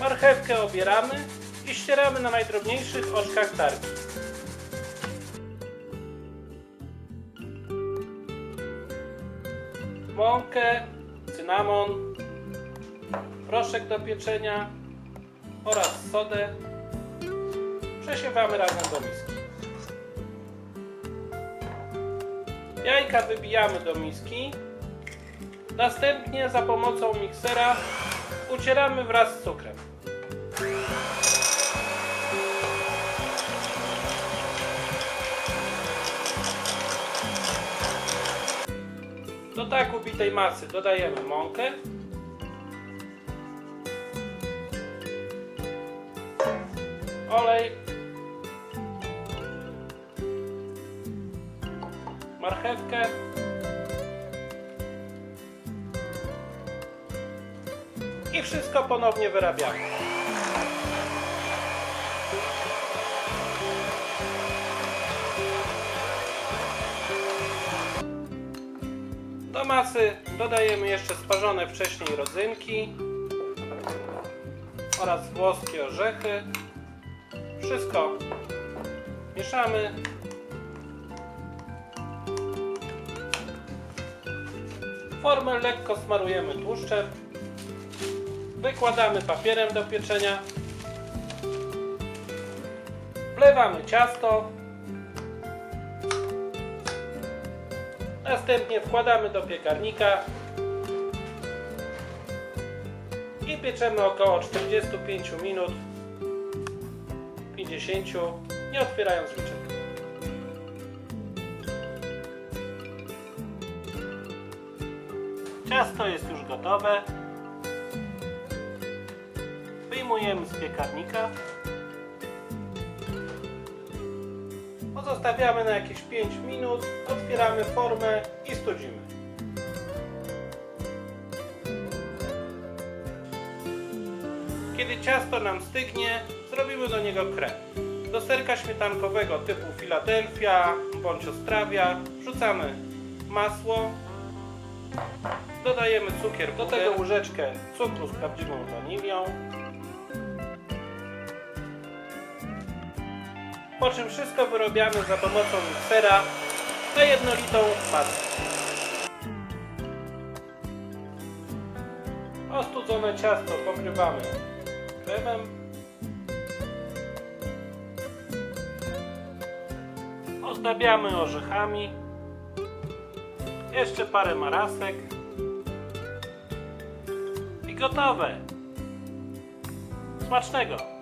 Marchewkę obieramy i ścieramy na najdrobniejszych oczkach tarki. Mąkę, cynamon, proszek do pieczenia oraz sodę przesiewamy razem do miski. Jajka wybijamy do miski. Następnie za pomocą miksera ucieramy wraz z cukrem. Do tak ubitej masy dodajemy mąkę. Olej. Marchewkę. I wszystko ponownie wyrabiamy. Do masy dodajemy jeszcze sparzone wcześniej rodzynki oraz włoskie orzechy. Wszystko mieszamy. Formę lekko smarujemy tłuszczem. Wykładamy papierem do pieczenia. Wlewamy ciasto. Następnie wkładamy do piekarnika i pieczemy około 45 minut 50 nie otwierając drzwiczek. Ciasto jest już gotowe. Wyjmujemy z piekarnika. Pozostawiamy na jakieś 5 minut, otwieramy formę i studzimy. Kiedy ciasto nam stygnie, zrobimy do niego krem. Do serka śmietankowego typu Philadelphia bądź Ostrawia wrzucamy masło, dodajemy cukier, do tego łyżeczkę cukru z prawdziwą wanilią, po czym wszystko wyrobiamy za pomocą miksera na jednolitą masę. Ostudzone ciasto pokrywamy Ozdabiamy orzechami. Jeszcze parę marasek. I gotowe. Smacznego!